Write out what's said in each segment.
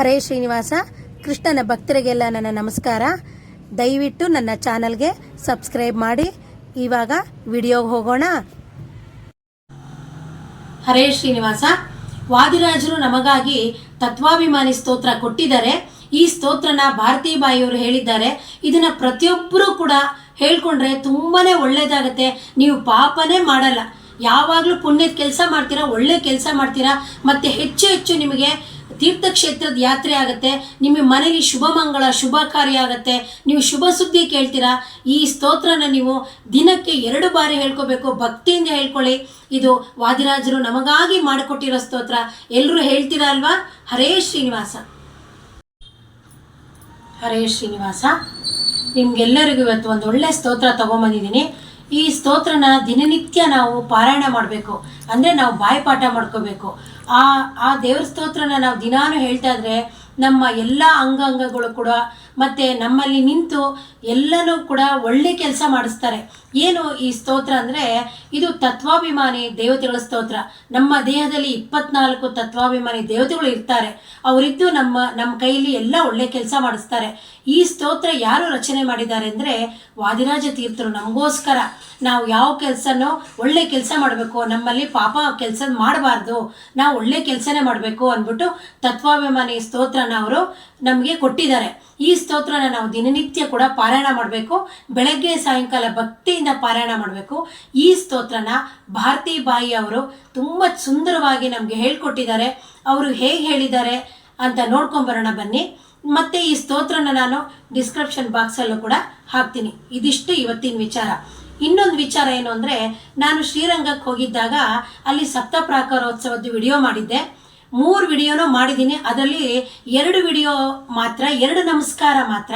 ಹರೇ ಶ್ರೀನಿವಾಸ, ಕೃಷ್ಣನ ಭಕ್ತರಿಗೆಲ್ಲ ನನ್ನ ನಮಸ್ಕಾರ. ದಯವಿಟ್ಟು ನನ್ನ ಚಾನಲ್ಗೆ ಸಬ್ಸ್ಕ್ರೈಬ್ ಮಾಡಿ. ಇವಾಗ ವಿಡಿಯೋಗೆ ಹೋಗೋಣ. ಹರೇ ಶ್ರೀನಿವಾಸ, ವಾದಿರಾಜರು ನಮಗಾಗಿ ತತ್ವಾಭಿಮಾನಿ ಸ್ತೋತ್ರ ಕೊಟ್ಟಿದ್ದಾರೆ. ಈ ಸ್ತೋತ್ರನ ಭಾರತೀ ಬಾಯಿಯವರು ಹೇಳಿದ್ದಾರೆ. ಇದನ್ನ ಪ್ರತಿಯೊಬ್ಬರೂ ಕೂಡ ಹೇಳ್ಕೊಂಡ್ರೆ ತುಂಬಾನೇ ಒಳ್ಳೇದಾಗತ್ತೆ. ನೀವು ಪಾಪನೇ ಮಾಡಲ್ಲ. ಯಾವಾಗಲೂ ಪುಣ್ಯದ ಕೆಲಸ ಮಾಡ್ತೀರಾ, ಒಳ್ಳೆ ಕೆಲಸ ಮಾಡ್ತೀರಾ, ಮತ್ತೆ ಹೆಚ್ಚು ಹೆಚ್ಚು ನಿಮಗೆ ತೀರ್ಥಕ್ಷೇತ್ರದ ಯಾತ್ರೆ ಆಗುತ್ತೆ ನಿಮ್ಮ ಮನೇಲಿ ಶುಭ ಮಂಗಳ, ಶುಭ ಕಾರ್ಯ ಆಗುತ್ತೆ, ನೀವು ಶುಭ ಸುದ್ದಿ ಕೇಳ್ತೀರಾ, ಈ ಸ್ತೋತ್ರನ ನೀವು ದಿನಕ್ಕೆ ಎರಡು ಬಾರಿ ಹೇಳ್ಕೋಬೇಕು. ಭಕ್ತಿಯಿಂದ ಹೇಳ್ಕೊಳ್ಳಿ. ಇದು ವಾದಿರಾಜರು ನಮಗಾಗಿ ಮಾಡಿಕೊಟ್ಟಿರೋ ಸ್ತೋತ್ರ. ಎಲ್ಲರೂ ಹೇಳ್ತೀರಾ ಅಲ್ವಾ? ಹರೇ ಶ್ರೀನಿವಾಸ. ಹರೇ ಶ್ರೀನಿವಾಸ. ನಿಮ್ಗೆಲ್ಲರಿಗೂ ಇವತ್ತು ಒಂದು ಒಳ್ಳೆ ಸ್ತೋತ್ರ ತಗೊಂಬಂದಿದ್ದೀನಿ. ಈ ಸ್ತೋತ್ರನ ದಿನನಿತ್ಯ ನಾವು ಪಾರಾಯಣ ಮಾಡಬೇಕು. ಅಂದರೆ ನಾವು ಬಾಯಿಪಾಠ ಮಾಡ್ಕೋಬೇಕು. ಆ ಆ ದೇವ್ರ ಸ್ತೋತ್ರನ ನಾವು ದಿನಾನು ಹೇಳ್ತಾ ಇದ್ರೆ ನಮ್ಮ ಎಲ್ಲ ಅಂಗಾಂಗಗಳು ಕೂಡ ಮತ್ತೆ ನಮ್ಮಲ್ಲಿ ನಿಂತು ಎಲ್ಲನೂ ಕೂಡ ಒಳ್ಳೆ ಕೆಲಸ ಮಾಡಿಸ್ತಾರೆ. ಏನು ಈ ಸ್ತೋತ್ರ ಅಂದರೆ ಇದು ತತ್ವಾಭಿಮಾನಿ ದೇವತೆಗಳ ಸ್ತೋತ್ರ. ನಮ್ಮ ದೇಹದಲ್ಲಿ ಇಪ್ಪತ್ನಾಲ್ಕು ತತ್ವಾಭಿಮಾನಿ ದೇವತೆಗಳು ಇರ್ತಾರೆ. ಅವರಿದ್ದು ನಮ್ಮ ನಮ್ಮ ಕೈಯಲ್ಲಿ ಎಲ್ಲ ಒಳ್ಳೆ ಕೆಲಸ ಮಾಡಿಸ್ತಾರೆ. ಈ ಸ್ತೋತ್ರ ಯಾರು ರಚನೆ ಮಾಡಿದ್ದಾರೆ ಅಂದರೆ ವಾದಿರಾಜ ತೀರ್ಥರು. ನಮಗೋಸ್ಕರ ನಾವು ಯಾವ ಕೆಲಸನೋ ಒಳ್ಳೆ ಕೆಲಸ ಮಾಡಬೇಕು, ನಮ್ಮಲ್ಲಿ ಪಾಪ ಕೆಲಸ ಮಾಡಬಾರ್ದು, ನಾವು ಒಳ್ಳೆ ಕೆಲಸನೇ ಮಾಡಬೇಕು ಅಂದ್ಬಿಟ್ಟು ತತ್ವಾಭಿಮಾನಿ ಸ್ತೋತ್ರನ ಅವರು ನಮಗೆ ಕೊಟ್ಟಿದ್ದಾರೆ. ಈ ಸ್ತೋತ್ರನ ನಾವು ದಿನನಿತ್ಯ ಕೂಡ ಪಾರಾಯಣ ಮಾಡಬೇಕು, ಬೆಳಗ್ಗೆ ಸಾಯಂಕಾಲ ಭಕ್ತಿಯಿಂದ ಪಾರಾಯಣ ಮಾಡಬೇಕು. ಈ ಸ್ತೋತ್ರನ ಭಾರತಿ ಬಾಯಿ ಅವರು ತುಂಬ ಸುಂದರವಾಗಿ ನಮಗೆ ಹೇಳ್ಕೊಟ್ಟಿದ್ದಾರೆ. ಅವರು ಹೇಗೆ ಹೇಳಿದ್ದಾರೆ ಅಂತ ನೋಡ್ಕೊಂಬರೋಣ ಬನ್ನಿ. ಮತ್ತೆ ಈ ಸ್ತೋತ್ರನ ನಾನು ಡಿಸ್ಕ್ರಿಪ್ಷನ್ ಬಾಕ್ಸಲ್ಲೂ ಕೂಡ ಹಾಕ್ತೀನಿ. ಇದಿಷ್ಟು ಇವತ್ತಿನ ವಿಚಾರ. ಇನ್ನೊಂದು ವಿಚಾರ ಏನು ಅಂದರೆ, ನಾನು ಶ್ರೀರಂಗಕ್ಕೆ ಹೋಗಿದ್ದಾಗ ಅಲ್ಲಿ ಸಪ್ತಪ್ರಾಕಾರೋತ್ಸವದ ವಿಡಿಯೋ ಮಾಡಿದ್ದೆ. ಮೂರು ವಿಡಿಯೋನೂ ಮಾಡಿದ್ದೀನಿ. ಅದರಲ್ಲಿ ಎರಡು ವಿಡಿಯೋ ಮಾತ್ರ, ಎರಡು ನಮಸ್ಕಾರ ಮಾತ್ರ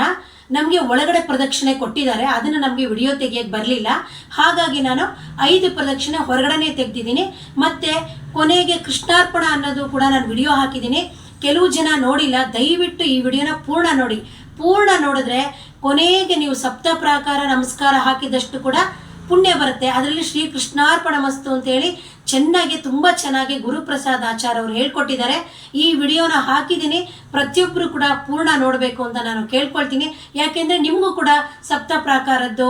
ನಮಗೆ ಒಳಗಡೆ ಪ್ರದಕ್ಷಿಣೆ ಕೊಟ್ಟಿದ್ದಾರೆ. ಅದನ್ನು ನಮಗೆ ವಿಡಿಯೋ ತೆಗಿಯೋಕ್ಕೆ ಬರಲಿಲ್ಲ. ಹಾಗಾಗಿ ನಾನು ಐದು ಪ್ರದಕ್ಷಿಣೆ ಹೊರಗಡೆನೇ ತೆಗೆದಿದ್ದೀನಿ. ಮತ್ತು ಕೊನೆಗೆ ಕೃಷ್ಣಾರ್ಪಣ ಅನ್ನೋದು ಕೂಡ ನಾನು ವಿಡಿಯೋ ಹಾಕಿದ್ದೀನಿ. ಕೆಲವು ಜನ ನೋಡಿಲ್ಲ. ದಯವಿಟ್ಟು ಈ ವಿಡಿಯೋನ ಪೂರ್ಣ ನೋಡಿ. ಪೂರ್ಣ ನೋಡಿದ್ರೆ ಕೊನೆಗೆ ನೀವು ಸಪ್ತ ಪ್ರಾಕಾರ ನಮಸ್ಕಾರ ಹಾಕಿದಷ್ಟು ಕೂಡ ಪುಣ್ಯ ಬರುತ್ತೆ. ಅದರಲ್ಲಿ ಶ್ರೀ ಕೃಷ್ಣಾರ್ಪಣ ಮಸ್ತು ಅಂತೇಳಿ ಚೆನ್ನಾಗಿ, ತುಂಬ ಚೆನ್ನಾಗಿ ಗುರುಪ್ರಸಾದ್ ಆಚಾರ್ಯ ಅವರು ಹೇಳ್ಕೊಟ್ಟಿದ್ದಾರೆ. ಈ ವಿಡಿಯೋನ ಹಾಕಿದ್ದೀನಿ. ಪ್ರತಿಯೊಬ್ಬರು ಕೂಡ ಪೂರ್ಣ ನೋಡಬೇಕು ಅಂತ ನಾನು ಕೇಳ್ಕೊಳ್ತೀನಿ. ಯಾಕೆಂದರೆ ನಿಮಗೂ ಕೂಡ ಸಪ್ತ ಪ್ರಾಕಾರದ್ದು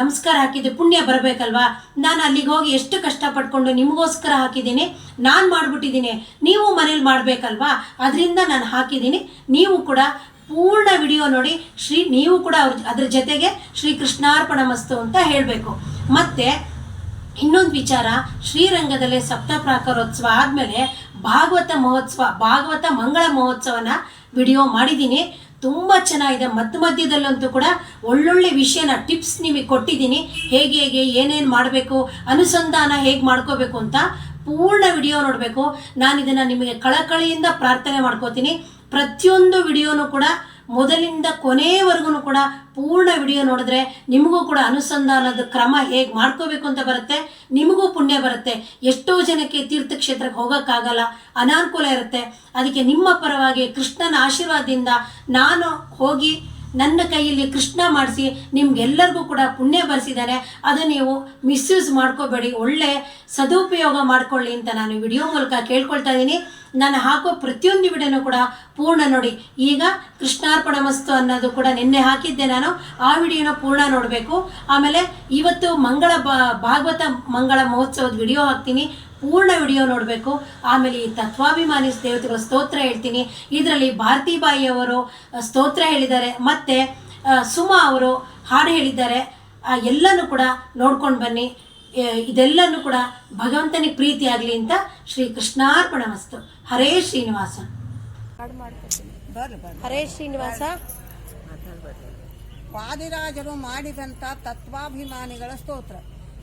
ನಮಸ್ಕಾರ ಹಾಕಿದ್ದು ಪುಣ್ಯ ಬರಬೇಕಲ್ವಾ? ನಾನು ಅಲ್ಲಿಗೆ ಹೋಗಿ ಎಷ್ಟು ಕಷ್ಟಪಟ್ಕೊಂಡು ನಿಮಗೋಸ್ಕರ ಹಾಕಿದ್ದೀನಿ. ನಾನು ಮಾಡಿಬಿಟ್ಟಿದ್ದೀನಿ. ನೀವು ಮನೇಲಿ ಮಾಡಬೇಕಲ್ವಾ? ಅದರಿಂದ ನಾನು ಹಾಕಿದ್ದೀನಿ. ನೀವು ಕೂಡ ಪೂರ್ಣ ವಿಡಿಯೋ ನೋಡಿ ಶ್ರೀ ನೀವು ಕೂಡ ಅವ್ರ ಅದ್ರ ಜೊತೆಗೆ ಶ್ರೀ ಕೃಷ್ಣಾರ್ಪಣ ಮಸ್ತು ಅಂತ ಹೇಳಬೇಕು. ಮತ್ತೆ ಇನ್ನೊಂದು ವಿಚಾರ, ಶ್ರೀರಂಗದಲ್ಲಿ ಸಪ್ತ ಪ್ರಾಕಾರೋತ್ಸವ ಆದಮೇಲೆ ಭಾಗವತ ಮಹೋತ್ಸವ, ಭಾಗವತ ಮಂಗಳ ಮಹೋತ್ಸವನ ವಿಡಿಯೋ ಮಾಡಿದ್ದೀನಿ. ತುಂಬ ಚೆನ್ನಾಗಿದೆ. ಮಧ್ಯ ಮಧ್ಯದಲ್ಲಂತೂ ಕೂಡ ಒಳ್ಳೊಳ್ಳೆ ವಿಷಯನ ಟಿಪ್ಸ್ ನಿಮಗೆ ಕೊಟ್ಟಿದ್ದೀನಿ. ಹೇಗೆ ಹೇಗೆ, ಏನೇನು ಮಾಡಬೇಕು, ಅನುಸಂಧಾನ ಹೇಗೆ ಮಾಡ್ಕೋಬೇಕು ಅಂತ ಪೂರ್ಣ ವಿಡಿಯೋ ನೋಡಬೇಕು. ನಾನು ಇದನ್ನು ನಿಮಗೆ ಕಳಕಳಿಯಿಂದ ಪ್ರಾರ್ಥನೆ ಮಾಡ್ಕೋತೀನಿ. ಪ್ರತಿಯೊಂದು ವಿಡಿಯೋನು ಕೂಡ ಮೊದಲಿಂದ ಕೊನೆಯವರೆಗೂ ಕೂಡ ಪೂರ್ಣ ವಿಡಿಯೋ ನೋಡಿದ್ರೆ ನಿಮಗೂ ಕೂಡ ಅನುಸಂಧಾನದ ಕ್ರಮ ಹೇಗೆ ಮಾಡ್ಕೋಬೇಕು ಅಂತ ಬರುತ್ತೆ, ನಿಮಗೂ ಪುಣ್ಯ ಬರುತ್ತೆ. ಎಷ್ಟೋ ಜನಕ್ಕೆ ತೀರ್ಥಕ್ಷೇತ್ರಕ್ಕೆ ಹೋಗೋಕ್ಕಾಗಲ್ಲ, ಅನಾನುಕೂಲ ಇರುತ್ತೆ. ಅದಕ್ಕೆ ನಿಮ್ಮ ಪರವಾಗಿ ಕೃಷ್ಣನ ಆಶೀರ್ವಾದದಿಂದ ನಾನು ಹೋಗಿ ನನ್ನ ಕೈಯಲ್ಲಿ ಕೃಷ್ಣ ಮಾಡಿಸಿ ನಿಮ್ಗೆಲ್ಲರಿಗೂ ಕೂಡ ಪುಣ್ಯ ಬರೆಸಿದ್ದಾರೆ ಅದು ನೀವು ಮಿಸ್ಯೂಸ್ ಮಾಡ್ಕೋಬೇಡಿ. ಒಳ್ಳೆ ಸದುಪಯೋಗ ಮಾಡ್ಕೊಳ್ಳಿ ಅಂತ ನಾನು ವಿಡಿಯೋ ಮೂಲಕ ಕೇಳ್ಕೊಳ್ತಾ ಇದ್ದೀನಿ. ನಾನು ಹಾಕೋ ಪ್ರತಿಯೊಂದು ವಿಡಿಯೋನು ಕೂಡ ಪೂರ್ಣ ನೋಡಿ. ಈಗ ಕೃಷ್ಣಾರ್ಪಣ ಮಸ್ತು ಅನ್ನೋದು ಕೂಡ ನಿನ್ನೆ ಹಾಕಿದ್ದೆ ನಾನು. ಆ ವಿಡಿಯೋನ ಪೂರ್ಣ ನೋಡಬೇಕು. ಆಮೇಲೆ ಇವತ್ತು ಮಂಗಳ ಭಾಗವತ ಮಂಗಳ ಮಹೋತ್ಸವದ ವಿಡಿಯೋ ಹಾಕ್ತೀನಿ. ಪೂರ್ಣ ವಿಡಿಯೋ ನೋಡಬೇಕು. ಆಮೇಲೆ ಈ ತತ್ವಾಭಿಮಾನಿ ದೇವತೆಗಳ ಸ್ತೋತ್ರ ಹೇಳ್ತೀನಿ. ಇದರಲ್ಲಿ ಭಾರತಿ ಬಾಯಿ ಅವರು ಸ್ತೋತ್ರ ಹೇಳಿದ್ದಾರೆ. ಮತ್ತು ಸುಮಾ ಅವರು ಹಾಡು ಹೇಳಿದ್ದಾರೆ. ಆ ಎಲ್ಲನೂ ಕೂಡ ನೋಡ್ಕೊಂಡು ಬನ್ನಿ. ಇದೆಲ್ಲನೂ ಕೂಡ ಭಗವಂತನಿಗೆ ಪ್ರೀತಿ ಆಗಲಿ ಅಂತ ಶ್ರೀ ಕೃಷ್ಣಾರ್ಪಣ ಮಸ್ತು. ಹರೇ ಶ್ರೀನಿವಾಸ. ಹರೇ ಶ್ರೀನಿವಾಸ. ವಾದಿರಾಜರು ಮಾಡಿದಂಥ ತತ್ವಾಭಿಮಾನಿಗಳ ಸ್ತೋತ್ರ.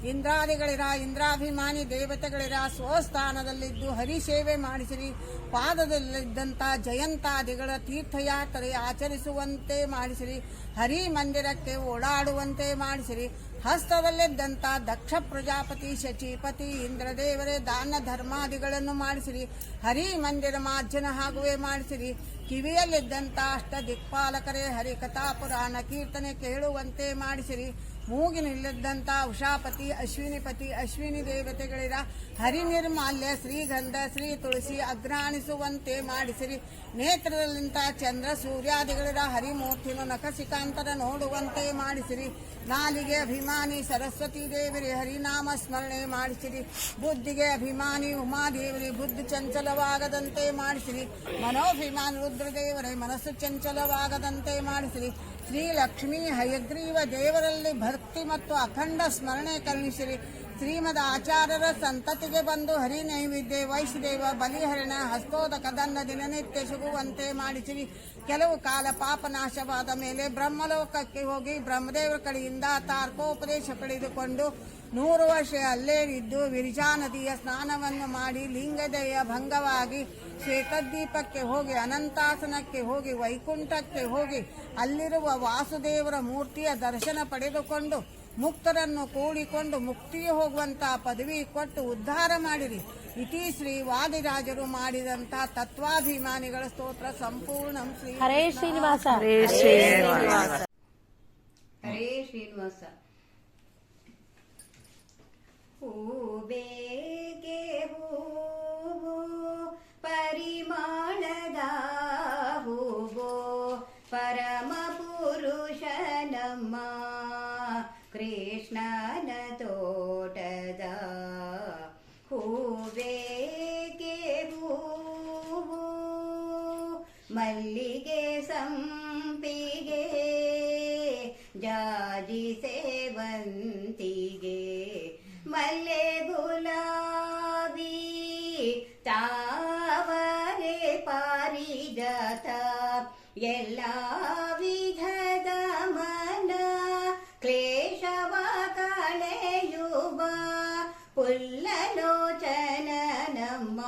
ಇಂದ್ರಾದಿಗಳಿರ, ಇಂದ್ರಾಭಿಮಾನಿ ದೇವತೆಗಳಿರ, ಸ್ವಸ್ಥಾನದಲ್ಲಿದ್ದು ಹರಿಸೇವೆ ಮಾಡಿಸಿರಿ. ಪಾದದಲ್ಲಿದ್ದಂಥ ಜಯಂತಾದಿಗಳ ತೀರ್ಥಯಾತ್ರೆ ಆಚರಿಸುವಂತೆ ಮಾಡಿಸಿರಿ. ಹರಿ ಮಂದಿರಕ್ಕೆ ಓಡಾಡುವಂತೆ ಮಾಡಿಸಿರಿ. ಹಸ್ತದಲ್ಲಿದ್ದಂಥ ದಕ್ಷ ಪ್ರಜಾಪತಿ, ಶಚಿಪತಿ, ಇಂದ್ರದೇವರೇ ದಾನ ಧರ್ಮಾದಿಗಳನ್ನು ಮಾಡಿಸಿರಿ. ಹರಿ ಮಂದಿರ ಮಾರ್ಜನ ಹಾಗುವೆ ಮಾಡಿಸಿರಿ. ಕಿವಿಯಲ್ಲಿದ್ದಂಥ ಅಷ್ಟ ದಿಕ್ಪಾಲಕರೇ ಹರಿಕಥಾ ಪುರಾಣ ಕೀರ್ತನೆ ಕೇಳುವಂತೆ ಮಾಡಿಸಿರಿ. ಮೂಗಿನಲ್ಲಿದ್ದಂಥ ಉಷಾಪತಿ, ಅಶ್ವಿನಿಪತಿ, ಅಶ್ವಿನಿ ದೇವತೆಗಳಿರ ಹರಿನಿರ್ಮಾಲ್ಯ, ಶ್ರೀಗಂಧ, ಶ್ರೀ ತುಳಸಿ ಅಗ್ರಾಣಿಸುವಂತೆ ಮಾಡಿಸಿರಿ. ನೇತ್ರದಲ್ಲಿಂತ ಚಂದ್ರ ಸೂರ್ಯಾದಿಗಳಿರ ಹರಿಮೂರ್ತಿನು ನಖಸಿಕಾಂತರ ನೋಡುವಂತೆ ಮಾಡಿಸಿರಿ. ನಾಲಿಗೆ ಅಭಿಮಾನಿ ಸರಸ್ವತಿ ದೇವರಿ, ಹರಿನಾಮ ಸ್ಮರಣೆ ಮಾಡಿಸಿರಿ. ಬುದ್ಧಿಗೆ ಅಭಿಮಾನಿ ಉಮಾದೇವರಿ, ಬುದ್ಧಿ ಚಂಚಲವಾಗದಂತೆ ಮಾಡಿಸಿರಿ. ಮನೋಭಿಮಾನಿ ರುದ್ರದೇವರೇ, ಮನಸ್ಸು ಚಂಚಲವಾಗದಂತೆ ಮಾಡಿಸಿರಿ. ಶ್ರೀ ಲಕ್ಷ್ಮೀ ಹಯಗ್ರೀವ ದೇವರಲ್ಲಿ ಭಕ್ತಿ ಮತ್ತು ಅಖಂಡ ಸ್ಮರಣೆ ಕರುಣಿಸಿರಿ. ಶ್ರೀಮದ್ ಆಚಾರ್ಯರ ಸಂತತಿಗೆ ಬಂದು ಹರಿ ನೈವೇದ್ಯ ವೈಷ್ದೇವ ಬಲಿಹರಣ ಹಸ್ತೋದಕದನ್ನ ದಿನನಿತ್ಯ ಸಿಗುವಂತೆ ಮಾಡಿಸಿರಿ. ಕೆಲವು ಕಾಲ ಪಾಪನಾಶವಾದ ಮೇಲೆ ಬ್ರಹ್ಮಲೋಕಕ್ಕೆ ಹೋಗಿ ಬ್ರಹ್ಮದೇವರ ಕಡೆಯಿಂದ ತಾರ್ಕೋಪದೇಶ ಪಡೆದುಕೊಂಡು ನೂರು ವರ್ಷ ಅಲ್ಲೇ ಇದ್ದು ವಿರಿಜಾ ನದಿಯ ಸ್ನಾನವನ್ನು ಮಾಡಿ ಲಿಂಗದೆಯ ಭಂಗವಾಗಿ ಶ್ವೇತದ್ವೀಪಕ್ಕೆ ಹೋಗಿ, ಅನಂತಾಸನಕ್ಕೆ ಹೋಗಿ, ವೈಕುಂಠಕ್ಕೆ ಹೋಗಿ ಅಲ್ಲಿರುವ ವಾಸುದೇವರ ಮೂರ್ತಿಯ ದರ್ಶನ ಪಡೆದುಕೊಂಡು ಮುಕ್ತರನ್ನು ಕೂಡಿಕೊಂಡು ಮುಕ್ತಿಗೆ ಹೋಗುವಂತ ಪದವಿ ಕೊಟ್ಟು ಉದ್ಧಾರ ಮಾಡಿರಿ. ಇತಿ ಶ್ರೀ ವಾದಿರಾಜರು ಮಾಡಿದಂತ ತತ್ವಾಭಿಮಾನಿಗಳ ಸ್ತೋತ್ರ ಸಂಪೂರ್ಣ ಶ್ರೀ ಹರೇ ಶ್ರೀನಿವಾಸ. ಹರೇ ಶ್ರೀನಿವಾಸ. ಹೂಬೇಗೆ ಕೃಷ್ಣನ ತೋಟದ ಹೂಬೇಗೆ ಹೂವು ಮಲ್ಲಿಗೆ ಸಂಪಿಗೆ ಜಾಜಿ ಸೇವಂತಿಗೆ. ലോചനനമ്മ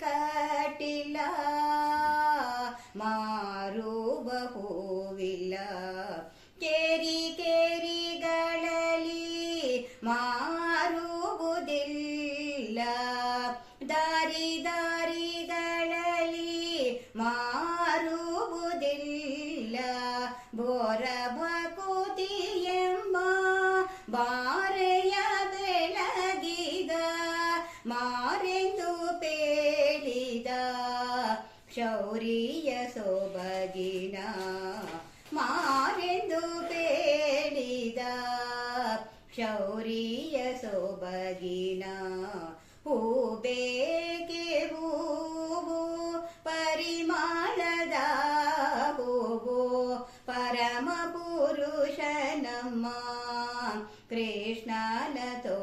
ದಾರದಿ ಕಟ್ಟಿಲ್ಲ ಮಾರುವ ಹೂವಿಲ್ಲ. ಕೇರಿ ಕೇರಿಗಳಲ್ಲಿ ಮಾರುವುದಿಲ್ಲ. ದಾರಿ ದಾರಿಗಳಲ್ಲಿ ಮಾರುವುದಿಲ್ಲ. ಬೋರ ಶೌರಿಯ ಸೊಬಗಿನ ಹೂಬೇಕೆ ಹೂವು ಪರಿಮಾಣದ ಹೂವು ಪರಮ ಪುರುಷ ನಮ್ಮ ಕೃಷ್ಣನ ತೋಟದ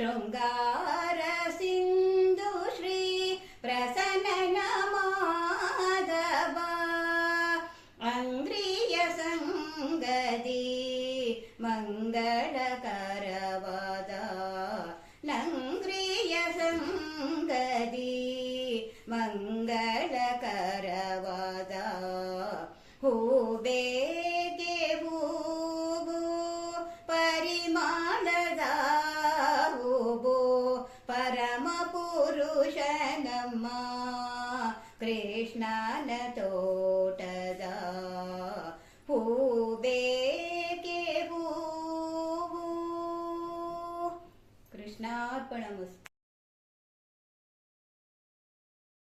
成功 పరమ పురుషనమ్మా కృష్ణానతో